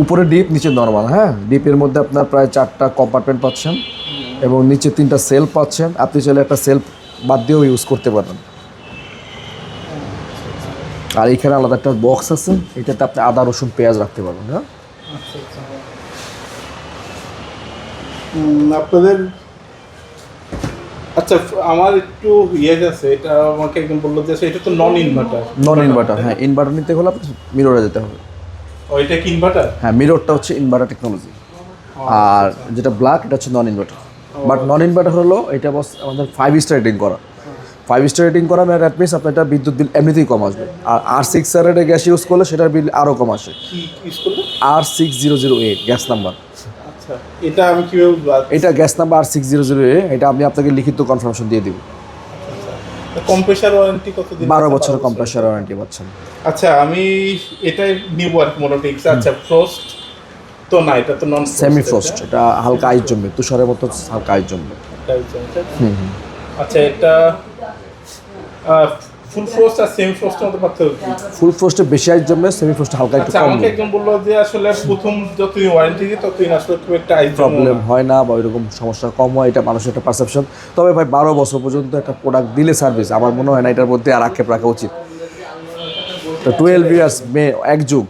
উপরে ডিপ নিচে নর্মাল হ্যাঁ? ডিপের মধ্যে আপনার প্রায় চারটা কম্পার্টমেন্ট পাচ্ছেন এবং নিচে তিনটা সেলফ পাচ্ছেন। আপনি চাইলে একটা সেলফ বাদ দিয়েও ইউজ করতে পারেন আর এখানে আলাদা একটা বক্স আছে এটাতে আপনি আদা রসুন পেঁয়াজ রাখতে পারবেন হ্যাঁ? আপনাদের আচ্ছা আমার একটু ইয়ে আছে এটা আমাকে একজন বলল যে এটা তো নন ইনভার্টার নন ইনভার্টার হ্যাঁ ইনভার্টার নিতে হলে আপনার মিররে যেতে হবে। ওইটা কি ইনভার্টার হ্যাঁ মিররটা হচ্ছে ইনভার্টার টেকনোলজি আর যেটা ব্ল্যাক এটা হচ্ছে non inverter but non inverter হলো এটা বস আমাদের ফাইভ স্টার রেটিং করা। ফাইভ স্টার রেটিং করা মানে মিনস আপনার এটা বিদ্যুৎ বিল এমনিতেই কম আসবে। আর আর সিক্স স্টারের গ্যাস ইউজ করলে সেটার বিল আরও কম আসে। আর six zero zero A gas number এটা আমি কীভাবে এটা gas number R six zero zero A এটা আমি আপনাকে লিখিত কনফার্মেশন দিয়ে দিব। কম্প্রেসার ওয়ারেন্টি কতদিন বারো আছে? বছরের কম্প্রেসার ওয়ারেন্টি পাচ্ছেন। আচ্ছা আমি এটাই নিব আর কি মোটামুটি। আচ্ছা ফ্রস্ট তো না এটা তো নন সেমি ফ্রস্ট এটা হালকা আইস জমবে তুষারের মতো হালকা আইস জমবে। হুম আচ্ছা এটা ফুল ফ্রস্ট আর সেমি ফ্রস্টের মধ্যে পার্থক্য ফুল ফ্রস্টে বেশি আইস জমবে সেমি ফ্রস্টে হালকা একটু আচ্ছা কম। আমাকে একদম বলল যে আসলে প্রথম যতদিন ওয়ারেন্টি দিই ততদিন আসলে খুব একটা আইস প্রবলেম হয় না বা এরকম সমস্যা কম হয় এটা মানুষের একটা পারসেপশন তবে ভাই বারো বছর পর্যন্ত একটা প্রোডাক্ট দিলে সার্ভিস আমার মনে হয় না এটার মধ্যে আর আক্ষেপ রাখা উচিত। তো টুয়েলভ ইয়ার্স মে এক যুগ।